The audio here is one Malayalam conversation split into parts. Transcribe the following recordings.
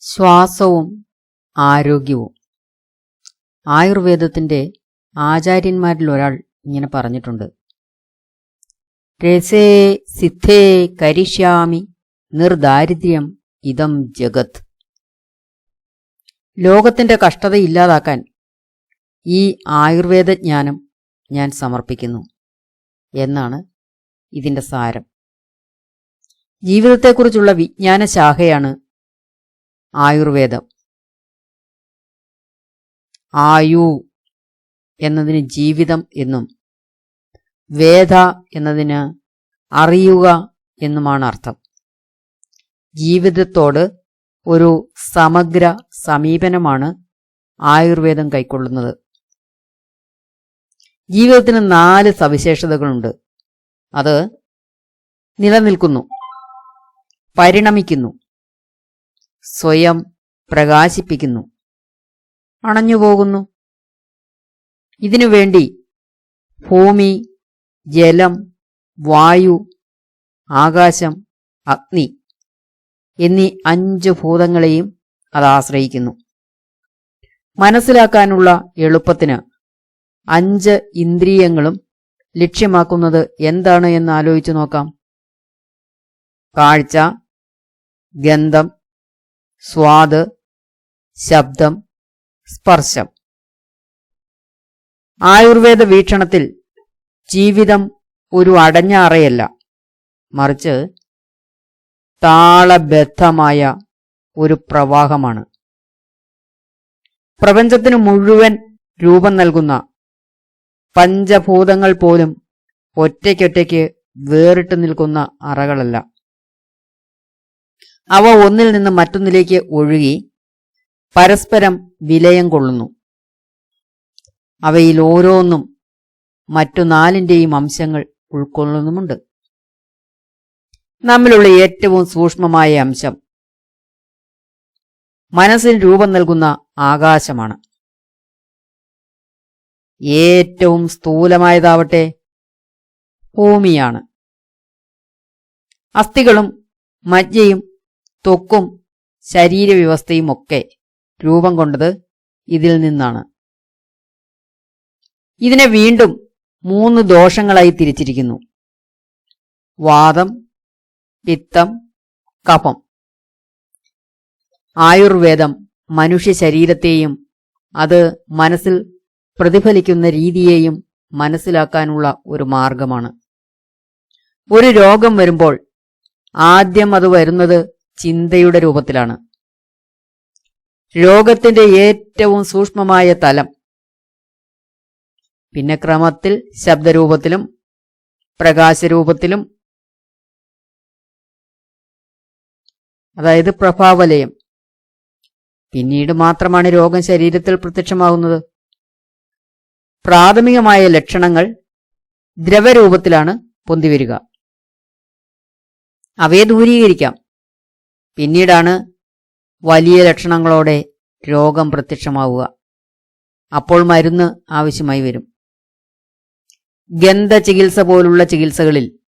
ശ്വാസവും ആരോഗ്യവും. ആയുർവേദത്തിന്റെ ആചാര്യന്മാരിൽ ഒരാൾ ഇങ്ങനെ പറഞ്ഞിട്ടുണ്ട്. രസേ സിദ്ധേ കരിഷ്യാമി നിർദാരിദ്ര്യം ഇതം ജഗത്. ലോകത്തിന്റെ കഷ്ടത ഇല്ലാതാക്കാൻ ഈ ആയുർവേദജ്ഞാനം ഞാൻ സമർപ്പിക്കുന്നു എന്നാണ് ഇതിന്റെ സാരം. ജീവിതത്തെക്കുറിച്ചുള്ള വിജ്ഞാന ശാഖയാണ് ആയുർവേദം. ആയു എന്നതിന് ജീവിതം എന്നും വേദ എന്നതിന് അറിയുക എന്നുമാണ് അർത്ഥം. ജീവിതത്തോട് ഒരു സമഗ്ര സമീപനമാണ് ആയുർവേദം കൈക്കൊള്ളുന്നത്. ജീവിതത്തിന് നാല് സവിശേഷതകളുണ്ട്. അത് നിലനിൽക്കുന്നു പരിണമിക്കുന്നു സ്വയം പ്രകാശിപ്പിക്കുന്നു. അണഞ്ഞുപോകുന്നു. ഇതിനുവേണ്ടി ഭൂമി ജലം വായു ആകാശം അഗ്നി എന്നീ അഞ്ച് ഭൂതങ്ങളെയും അത് ആശ്രയിക്കുന്നു. മനസ്സിലാക്കാനുള്ള എളുപ്പത്തിന് അഞ്ച് ഇന്ദ്രിയങ്ങളും ലക്ഷ്യമാക്കുന്നത് എന്താണ് എന്ന് ആലോചിച്ചു നോക്കാം. കാഴ്ച ഗന്ധം സ്വാദ് ശബ്ദം സ്പർശം. ആയുർവേദ വീക്ഷണത്തിൽ ജീവിതം ഒരു അടഞ്ഞ അറയല്ല. മറിച്ച് താളബദ്ധമായ ഒരു പ്രവാഹമാണ്. പ്രപഞ്ചത്തിന് മുഴുവൻ രൂപം നൽകുന്ന പഞ്ചഭൂതങ്ങൾ പോലും ഒറ്റയ്ക്കൊറ്റയ്ക്ക് വേറിട്ട് നിൽക്കുന്ന അറകളല്ല. അവ ഒന്നിൽ നിന്ന് മറ്റൊന്നിലേക്ക് ഒഴുകി പരസ്പരം വിലയം കൊള്ളുന്നു. അവയിൽ ഓരോന്നും മറ്റു നാലിന്റെയും അംശങ്ങൾ ഉൾക്കൊള്ളുന്നുമുണ്ട്. നമ്മിലുള്ള ഏറ്റവും സൂക്ഷ്മമായ അംശം മനസ്സിന് രൂപം നൽകുന്ന ആകാശമാണ്. ഏറ്റവും സ്ഥൂലമായതാവട്ടെ ഭൂമിയാണ്. അസ്ഥികളും മജ്ജയും ത്വക്കും ശരീരവ്യവസ്ഥയും ഒക്കെ രൂപം കൊണ്ടത് ഇതിൽ നിന്നാണ്. ഇതിനെ വീണ്ടും മൂന്ന് ദോഷങ്ങളായി തിരിച്ചിരിക്കുന്നു. വാദം പിത്തം കഫം ആയുർവേദം മനുഷ്യ ശരീരത്തെയും അത് മനസ്സിൽ പ്രതിഫലിക്കുന്ന രീതിയെയും മനസ്സിലാക്കാനുള്ള ഒരു മാർഗമാണ്. ഒരു രോഗം വരുമ്പോൾ ആദ്യം അത് വരുന്നത് ചിന്തയുടെ രൂപത്തിലാണ്. രോഗത്തിന്റെ ഏറ്റവും സൂക്ഷ്മമായ തലം. പിന്നെ ക്രമത്തിൽ ശബ്ദരൂപത്തിലും പ്രകാശരൂപത്തിലും അതായത് പ്രഭാവലയം. പിന്നീട് മാത്രമാണ് രോഗം ശരീരത്തിൽ പ്രത്യക്ഷമാകുന്നത്. പ്രാഥമികമായ ലക്ഷണങ്ങൾ ദ്രവരൂപത്തിലാണ് പൊന്തിവരിക അവയെ ദൂരീകരിക്കാം. പിന്നീടാണ് വലിയ ലക്ഷണങ്ങളോടെ രോഗം പ്രത്യക്ഷമാവുക. അപ്പോൾ മരുന്ന് ആവശ്യമായി വരും. ഗന്ധ ചികിത്സ പോലുള്ള ചികിത്സകളിൽ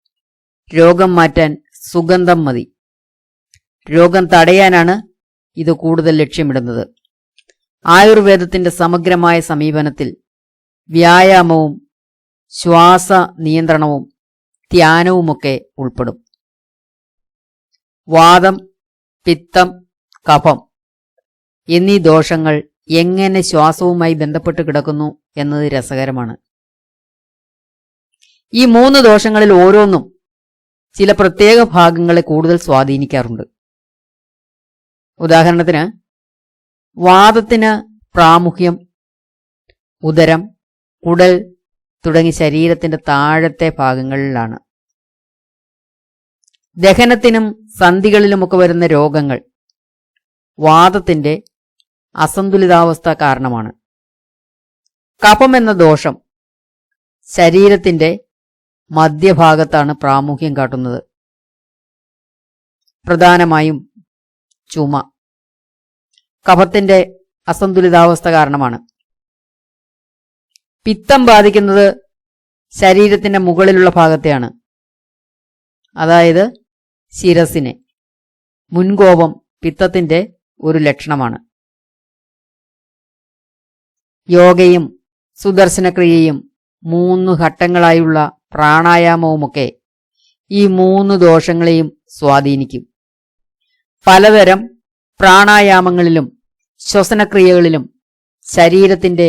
രോഗം മാറ്റാൻ സുഗന്ധം മതി. രോഗം തടയാനാണ് ഇത് കൂടുതൽ ലക്ഷ്യമിടുന്നത്. ആയുർവേദത്തിന്റെ സമഗ്രമായ സമീപനത്തിൽ വ്യായാമവും ശ്വാസ നിയന്ത്രണവും ധ്യാനവുമൊക്കെ ഉൾപ്പെടും. വാദം പിത്തം കഫം എന്നീ ദോഷങ്ങൾ എങ്ങനെ ശ്വാസവുമായി ബന്ധപ്പെട്ട് കിടക്കുന്നു എന്നത് രസകരമാണ്. ഈ മൂന്ന് ദോഷങ്ങളിൽ ഓരോന്നും ചില പ്രത്യേക ഭാഗങ്ങളെ കൂടുതൽ സ്വാധീനിക്കാറുണ്ട്. ഉദാഹരണത്തിന് വാദത്തിന് പ്രാമുഖ്യം ഉദരം കുടൽ തുടങ്ങി ശരീരത്തിന്റെ താഴത്തെ ഭാഗങ്ങളിലാണ്. ദഹനത്തിനും സന്ധികളിലുമൊക്കെ വരുന്ന രോഗങ്ങൾ വാദത്തിന്റെ അസന്തുലിതാവസ്ഥ കാരണമാണ്. കഫം എന്ന ദോഷം ശരീരത്തിന്റെ മധ്യഭാഗത്താണ് പ്രാമുഖ്യം കാട്ടുന്നത്. പ്രധാനമായും ചുമ. കഫത്തിന്റെ അസന്തുലിതാവസ്ഥ കാരണമാണ്. പിത്തം ബാധിക്കുന്നത് ശരീരത്തിന്റെ മുകളിലുള്ള ഭാഗത്തെയാണ്. അതായത് ശിരസിനെ. മുൻകോപം പിത്തത്തിന്റെ ഒരു ലക്ഷണമാണ്. യോഗയും സുദർശനക്രിയയും മൂന്ന് ഘട്ടങ്ങളായുള്ള പ്രാണായാമവുമൊക്കെ ഈ മൂന്ന് ദോഷങ്ങളെയും സ്വാധീനിക്കും. പലതരം പ്രാണായാമങ്ങളിലും ശ്വസനക്രിയകളിലും ശരീരത്തിന്റെ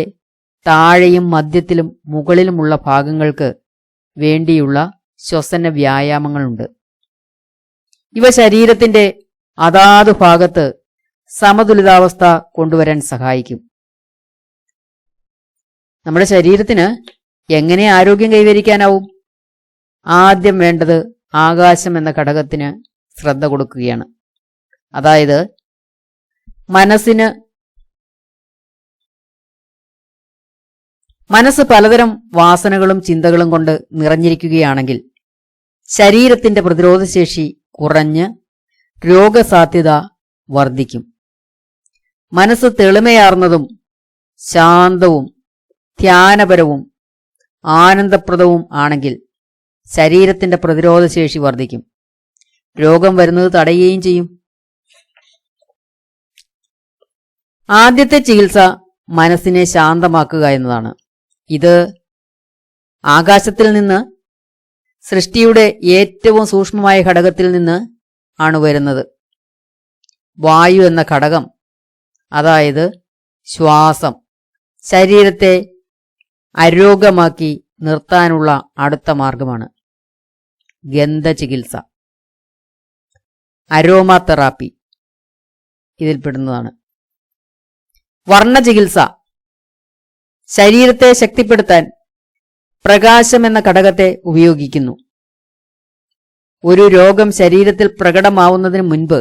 താഴെയും മധ്യത്തിലും മുകളിലുമുള്ള ഭാഗങ്ങൾക്ക് വേണ്ടിയുള്ള ശ്വസന വ്യായാമങ്ങളുണ്ട് ഇവ ശരീരത്തിന്റെ അതാതു ഭാഗത്ത് സമതുലിതാവസ്ഥ കൊണ്ടുവരാൻ സഹായിക്കും. നമ്മുടെ ശരീരത്തിന് എങ്ങനെ ആരോഗ്യം കൈവരിക്കാനാവും? ആദ്യം വേണ്ടത് ആകാശം എന്ന ഘടകത്തിന് ശ്രദ്ധ കൊടുക്കുകയാണ്. അതായത് മനസ്സിന് മനസ്സ് പലതരം വാസനകളും ചിന്തകളും കൊണ്ട് നിറഞ്ഞിരിക്കുകയാണെങ്കിൽ ശരീരത്തിന്റെ പ്രതിരോധശേഷി കുറഞ്ഞ് രോഗസാധ്യത വർദ്ധിക്കും. മനസ്സ് തെളിമയാർന്നതും ശാന്തവും ധ്യാനപരവും ആനന്ദപ്രദവും ആണെങ്കിൽ ശരീരത്തിന്റെ പ്രതിരോധശേഷി വർദ്ധിക്കും. രോഗം വരുന്നത് തടയുകയും ചെയ്യും. ആദ്യത്തെ ചികിത്സ മനസ്സിനെ ശാന്തമാക്കുക എന്നതാണ്. ഇത് ആകാശത്തിൽ നിന്ന് സൃഷ്ടിയുടെ ഏറ്റവും സൂക്ഷ്മമായ ഘടകത്തിൽ നിന്ന് ആണ് വരുന്നത്. വായു എന്ന ഘടകം അതായത് ശ്വാസം ശരീരത്തെ അരോഗമാക്കി നിർത്താനുള്ള അടുത്ത മാർഗമാണ് ഗന്ധചികിത്സ. അരോമ തെറാപ്പി ഇതിൽപ്പെടുന്നതാണ് വർണചികിത്സ ശരീരത്തെ ശക്തിപ്പെടുത്താൻ പ്രകാശം എന്ന ഘടകത്തെ ഉപയോഗിക്കുന്നു. ഒരു രോഗം ശരീരത്തിൽ പ്രകടമാവുന്നതിന് മുൻപ്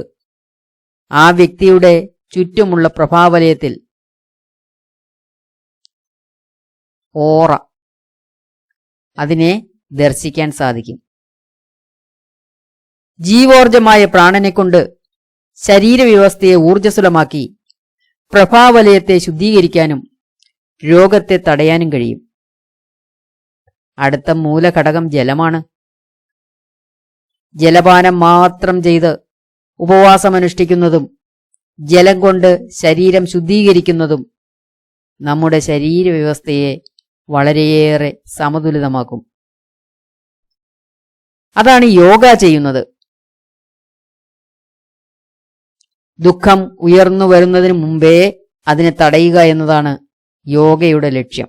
ആ വ്യക്തിയുടെ ചുറ്റുമുള്ള പ്രഭാവലയത്തിൽ ഓറ അതിനെ ദർശിക്കാൻ സാധിക്കും. ജീവോർജമായ പ്രാണനെക്കൊണ്ട് ശരീരവ്യവസ്ഥയെ ഊർജസ്വലമാക്കി പ്രഭാവലയത്തെ ശുദ്ധീകരിക്കാനും രോഗത്തെ തടയാനും കഴിയും. അടുത്ത മൂലഘടകം ജലമാണ്. ജലപാനം മാത്രം ചെയ്ത് ഉപവാസമനുഷ്ഠിക്കുന്നതും ജലം കൊണ്ട് ശരീരം ശുദ്ധീകരിക്കുന്നതും നമ്മുടെ ശരീരവ്യവസ്ഥയെ വളരെയേറെ സമതുലിതമാക്കും. അതാണ് യോഗ ചെയ്യുന്നത്. ദുഃഖം ഉയർന്നു വരുന്നതിന് മുമ്പേ അതിനെ തടയുക എന്നതാണ് യോഗയുടെ ലക്ഷ്യം.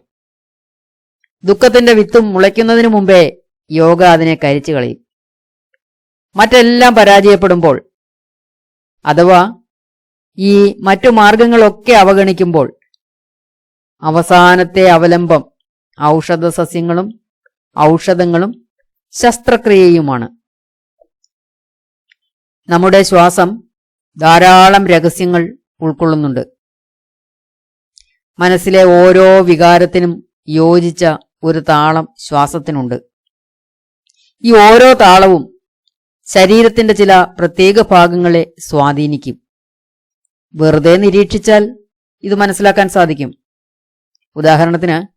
ദുഃഖത്തിന്റെ വിത്തും മുളയ്ക്കുന്നതിന് മുമ്പേ യോഗ അതിനെ കരിച്ചു കളയും. മറ്റെല്ലാം പരാജയപ്പെടുമ്പോൾ അഥവാ ഈ മറ്റു മാർഗങ്ങളൊക്കെ അവഗണിക്കുമ്പോൾ അവസാനത്തെ അവലംബം ഔഷധ സസ്യങ്ങളും ഔഷധങ്ങളും ശസ്ത്രക്രിയയുമാണ്. നമ്മുടെ ശ്വാസം ധാരാളം രഹസ്യങ്ങൾ ഉൾക്കൊള്ളുന്നുണ്ട്. മനസ്സിലെ ഓരോ വികാരത്തിനും യോജിച്ച ഒരു താളം ശ്വാസത്തിനുണ്ട്. ഈ ഓരോ താളവും ശരീരത്തിന്റെ ചില പ്രത്യേക ഭാഗങ്ങളെ സ്വാധീനിക്കും. വെറുതെ നിരീക്ഷിച്ചാൽ ഇത് മനസ്സിലാക്കാൻ സാധിക്കും. ഉദാഹരണത്തിന്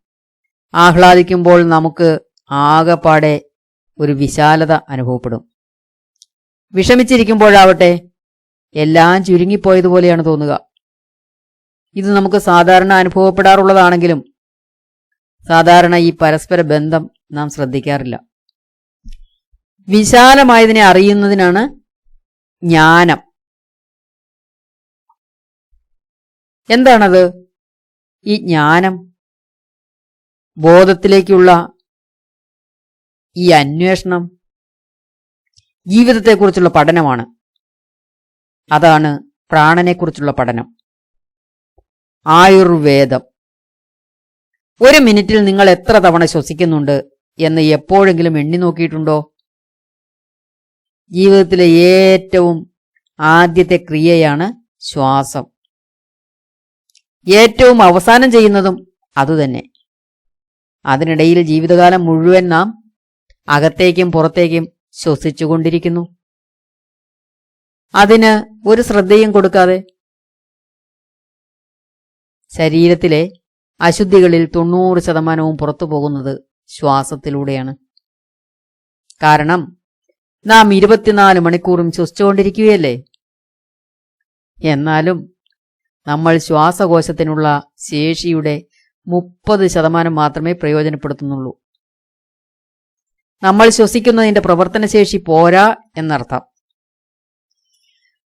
ആഹ്ലാദിക്കുമ്പോൾ നമുക്ക് ആകെപ്പാടെ ഒരു വിശാലത അനുഭവപ്പെടും. വിഷമിച്ചിരിക്കുമ്പോഴാവട്ടെ എല്ലാം ചുരുങ്ങിപ്പോയതുപോലെയാണ് തോന്നുക. ഇത് നമുക്ക് സാധാരണ അനുഭവപ്പെടാറുള്ളതാണെങ്കിലും സാധാരണ ഈ പരസ്പര ബന്ധം നാം ശ്രദ്ധിക്കാറില്ല. വിശാലമായതിനെ അറിയുന്നതിനാണ് ജ്ഞാനം. എന്താണത്? ഈ ജ്ഞാനം ബോധത്തിലേക്കുള്ള ഈ അന്വേഷണം ജീവിതത്തെക്കുറിച്ചുള്ള പഠനമാണ്. അതാണ് പ്രാണനെക്കുറിച്ചുള്ള പഠനം. ആയുർവേദം. ഒരു മിനിറ്റിൽ നിങ്ങൾ എത്ര തവണ ശ്വസിക്കുന്നുണ്ട് എന്ന് എപ്പോഴെങ്കിലും എണ്ണി നോക്കിയിട്ടുണ്ടോ? ജീവിതത്തിലെ ഏറ്റവും ആദ്യത്തെ ക്രിയയാണ് ശ്വാസം. ഏറ്റവും അവസാനം ചെയ്യുന്നതും അതുതന്നെ. അതിനിടയിൽ ജീവിതകാലം മുഴുവൻ നാം അകത്തേക്കും പുറത്തേക്കും ശ്വസിച്ചുകൊണ്ടിരിക്കുന്നു. അതിന് ഒരു ശ്രദ്ധയും കൊടുക്കാതെ ശരീരത്തിലെ അശുദ്ധികളിൽ തൊണ്ണൂറ് ശതമാനവും പുറത്തു പോകുന്നത് ശ്വാസത്തിലൂടെയാണ്. കാരണം നാം ഇരുപത്തിനാല് മണിക്കൂറും ശ്വസിച്ചുകൊണ്ടിരിക്കുകയല്ലേ? എന്നാലും നമ്മൾ ശ്വാസകോശത്തിനുള്ള ശേഷിയുടെ മുപ്പത് ശതമാനം മാത്രമേ പ്രയോജനപ്പെടുത്തുന്നുള്ളൂ. നമ്മൾ ശ്വസിക്കുന്നതിന്റെ പ്രവർത്തനശേഷി പോരാ എന്നർത്ഥം.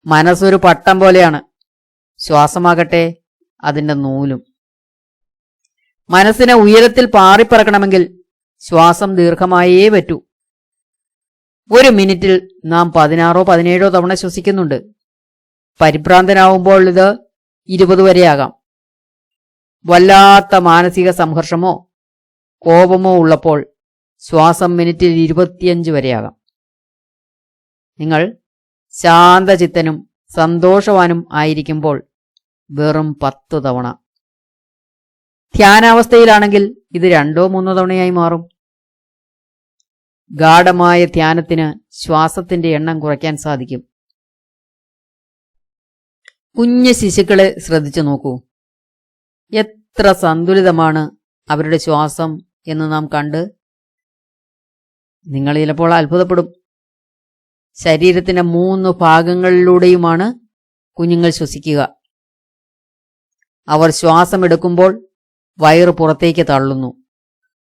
മനസ്സൊരു പട്ടം പോലെയാണ്. ശ്വാസമാകട്ടെ അതിന്റെ നൂലും. മനസ്സിനെ ഉയരത്തിൽ പാറിപ്പറക്കണമെങ്കിൽ ശ്വാസം ദീർഘമായേ പറ്റൂ. ഒരു മിനിറ്റിൽ നാം പതിനാറോ പതിനേഴോ തവണ ശ്വസിക്കുന്നുണ്ട്. പരിഭ്രാന്തനാവുമ്പോൾ ഇത് ഇരുപത് വരെയാകാം. വല്ലാത്ത മാനസിക സംഘർഷമോ കോപമോ ഉള്ളപ്പോൾ ശ്വാസം മിനിറ്റിൽ ഇരുപത്തിയഞ്ച് വരെയാകാം. നിങ്ങൾ ശാന്തചിത്തനും സന്തോഷവാനും ആയിരിക്കുമ്പോൾ വെറും പത്തു തവണ ധ്യാനാവസ്ഥയിലാണെങ്കിൽ ഇത് രണ്ടോ മൂന്നോ തവണയായി മാറും. ഗാഠമായ ധ്യാനത്തിന് ശ്വാസത്തിന്റെ എണ്ണം കുറയ്ക്കാൻ സാധിക്കും. കുഞ്ഞു ശിശുക്കളെ ശ്രദ്ധിച്ചു നോക്കൂ. എത്ര സന്തുലിതമാണ് അവരുടെ ശ്വാസം എന്ന് നാം കണ്ട് നിങ്ങൾ ചിലപ്പോൾ അത്ഭുതപ്പെടും. ശരീരത്തിന്റെ മൂന്ന് ഭാഗങ്ങളിലൂടെയുമാണ് കുഞ്ഞുങ്ങൾ ശ്വസിക്കുക. അവർ ശ്വാസമെടുക്കുമ്പോൾ വയറ് പുറത്തേക്ക് തള്ളുന്നു.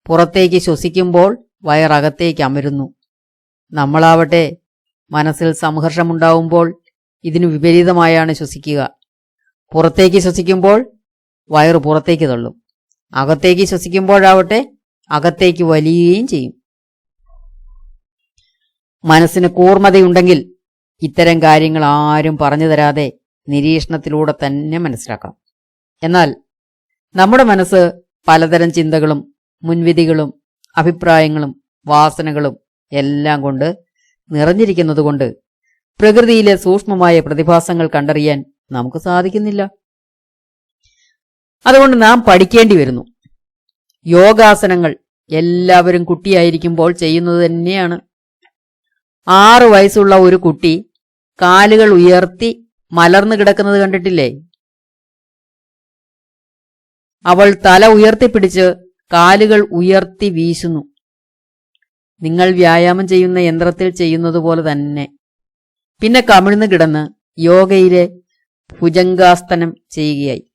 പുറത്തേക്ക് ശ്വസിക്കുമ്പോൾ വയറകത്തേക്ക് അമരുന്നു. നമ്മളാവട്ടെ മനസ്സിൽ സംഘർഷമുണ്ടാവുമ്പോൾ ഇതിനു വിപരീതമായാണ് ശ്വസിക്കുക. പുറത്തേക്ക് ശ്വസിക്കുമ്പോൾ വയറ് പുറത്തേക്ക് തള്ളും. അകത്തേക്ക് ശ്വസിക്കുമ്പോഴാവട്ടെ അകത്തേക്ക് വലിയുകയും ചെയ്യും. മനസ്സിന് കൂർമ്മതയുണ്ടെങ്കിൽ ഇത്തരം കാര്യങ്ങൾ ആരും പറഞ്ഞു തരാതെ നിരീക്ഷണത്തിലൂടെ തന്നെ മനസ്സിലാക്കാം. എന്നാൽ നമ്മുടെ മനസ്സ് പലതരം ചിന്തകളും മുൻവിധികളും അഭിപ്രായങ്ങളും വാസനകളും എല്ലാം കൊണ്ട് നിറഞ്ഞിരിക്കുന്നതുകൊണ്ട് പ്രകൃതിയിലെ സൂക്ഷ്മമായ പ്രതിഭാസങ്ങൾ കണ്ടറിയാൻ നമുക്ക് സാധിക്കുന്നില്ല. അതുകൊണ്ട് നാം പഠിക്കേണ്ടി വരുന്നു. യോഗാസനങ്ങൾ എല്ലാവരും കുട്ടിയായിരിക്കുമ്പോൾ ചെയ്യുന്നത് തന്നെയാണ്. ആറു വയസ്സുള്ള ഒരു കുട്ടി കാലുകൾ ഉയർത്തി മലർന്നു കിടക്കുന്നത് കണ്ടിട്ടില്ലേ? അവൾ തല ഉയർത്തിപ്പിടിച്ച് കാലുകൾ ഉയർത്തി വീശുന്നു. നിങ്ങൾ വ്യായാമം ചെയ്യുന്ന യന്ത്രത്തിൽ ചെയ്യുന്നതുപോലെ തന്നെ. പിന്നെ കമിഴ്ന്ന് കിടന്ന് യോഗയിലെ ഭുജംഗാസ്തനം ചെയ്യുകയായി.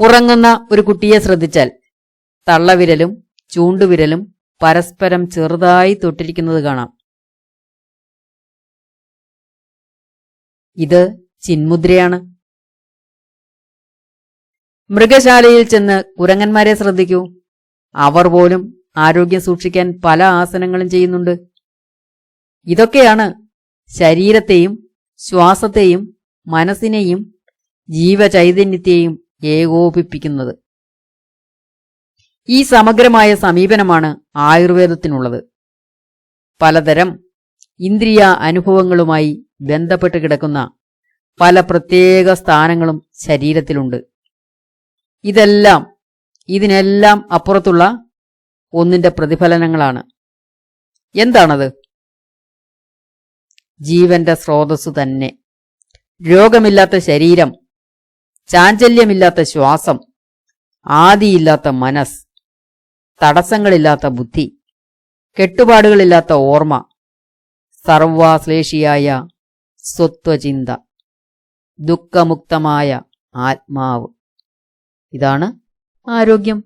ഉറങ്ങുന്ന ഒരു കുട്ടിയെ ശ്രദ്ധിച്ചാൽ തള്ളവിരലും ചൂണ്ടുവിരലും പരസ്പരം ചെറുതായി തൊട്ടിരിക്കുന്നത് കാണാം. ഇത് ചിന്മുദ്രയാണ്. മൃഗശാലയിൽ ചെന്ന് കുരങ്ങന്മാരെ ശ്രദ്ധിക്കൂ. അവർ പോലും ആരോഗ്യം സൂക്ഷിക്കാൻ പല ആസനങ്ങളും ചെയ്യുന്നുണ്ട്. ഇതൊക്കെയാണ് ശരീരത്തെയും ശ്വാസത്തെയും മനസ്സിനെയും ജീവചൈതന്യത്തെയും ഏകോപിപ്പിക്കുന്നത്. ഈ സമഗ്രമായ സമീപനമാണ് ആയുർവേദത്തിനുള്ളത്. പലതരം ഇന്ദ്രിയ അനുഭവങ്ങളുമായി ബന്ധപ്പെട്ട് കിടക്കുന്ന പല പ്രത്യേക സ്ഥാനങ്ങളും ശരീരത്തിലുണ്ട്. ഇതെല്ലാം ഇതിനെല്ലാം അപ്പുറത്തുള്ള ഒന്നിന്റെ പ്രതിഫലനങ്ങളാണ്. എന്താണത്? ജീവന്റെ സ്രോതസ്സു തന്നെ. രോഗമില്ലാത്ത ശരീരം ചാഞ്ചല്യമില്ലാത്ത ശ്വാസം ആദിയില്ലാത്ത മനസ് തടസ്സങ്ങളില്ലാത്ത ബുദ്ധി കെട്ടുപാടുകളില്ലാത്ത ഓർമ്മ സർവാശ്ലേഷിയായ സ്വത്വചിന്ത ദുഃഖമുക്തമായ ആത്മാവ്. ഇതാണ് ആരോഗ്യം.